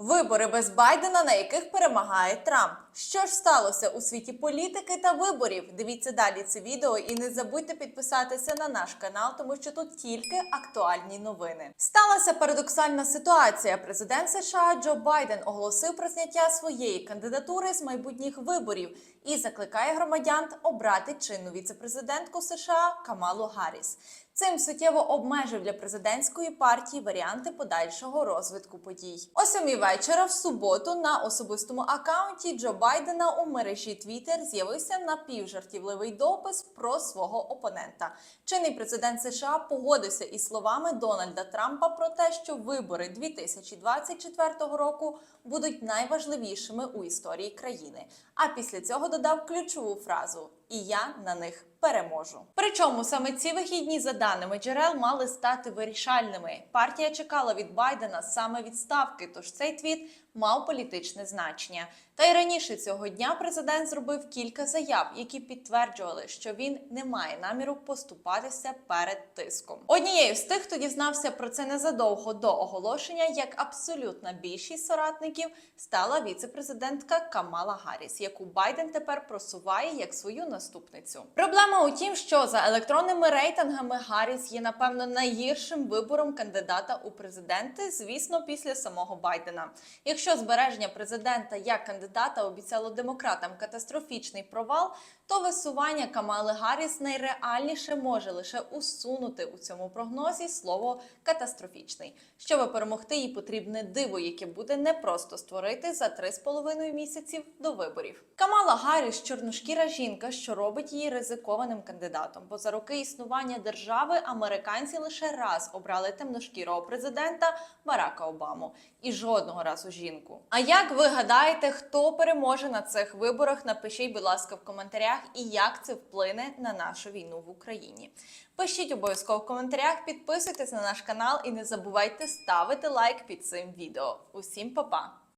Вибори без Байдена, на яких перемагає Трамп. Що ж сталося у світі політики та виборів? Дивіться далі це відео і не забудьте підписатися на наш канал, тому що тут тільки актуальні новини. Сталася парадоксальна ситуація. Президент США Джо Байден оголосив про зняття своєї кандидатури з майбутніх виборів і закликає громадян обрати чинну віцепрезидентку США Камалу Гарріс. Цим суттєво обмежив для президентської партії варіанти подальшого розвитку подій. О сьомій вечора в суботу на особистому акаунті Джо Байдена у мережі Twitter з'явився напівжартівливий допис про свого опонента. Чинний президент США погодився із словами Дональда Трампа про те, що вибори 2024 року будуть найважливішими у історії країни. А після цього додав ключову фразу: І я на них переможу. Причому саме ці вихідні, за даними джерел, мали стати вирішальними. Партія чекала від Байдена саме відставки, тож цей твіт мав політичне значення. Та й раніше цього дня президент зробив кілька заяв, які підтверджували, що він не має наміру поступатися перед тиском. Однією з тих, хто дізнався про це незадовго до оголошення, як абсолютна більшість соратників стала віцепрезидентка Камала Гарріс, яку Байден тепер просуває як свою наступницю. Проблема у тім, що за електронними рейтингами Гарріс є напевно найгіршим вибором кандидата у президенти, звісно, після самого Байдена. Якщо збереження президента як кандидата обіцяло демократам катастрофічний провал, то висування Камали Гарріс найреальніше може лише усунути у цьому прогнозі слово катастрофічний. Щоб перемогти, їй потрібне диво, яке буде непросто створити за 3,5 місяців до виборів. Камала Гарріс – чорношкіра жінка, що робить її ризикованим кандидатом. Бо за роки існування держави американці лише раз обрали темношкірого президента Барака Обаму і жодного разу жінку. А як ви гадаєте, хто переможе на цих виборах? Напишіть, будь ласка, в коментарях, і як це вплине на нашу війну в Україні. Пишіть обов'язково в коментарях, підписуйтесь на наш канал і не забувайте ставити лайк під цим відео. Усім па-па!